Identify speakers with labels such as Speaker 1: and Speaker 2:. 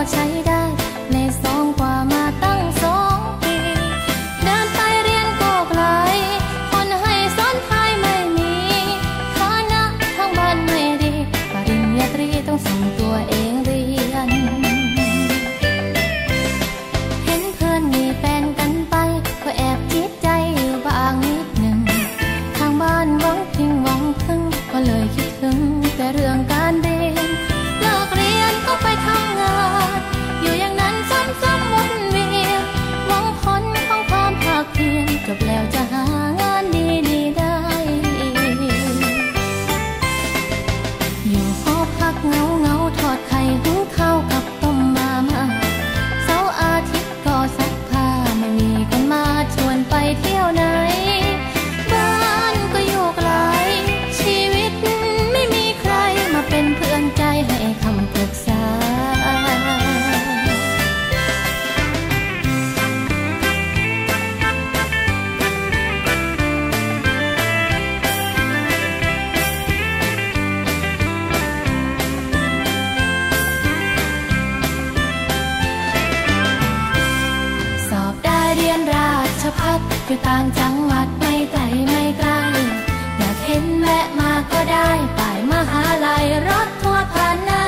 Speaker 1: 我ช้ No. พักอยู่ต่างจังหวัดไม่ไกลไม่ไกลอยากเห็นแวะมาก็ได้ป่ายมหาลัยรถทัวร์ผ่านหน้า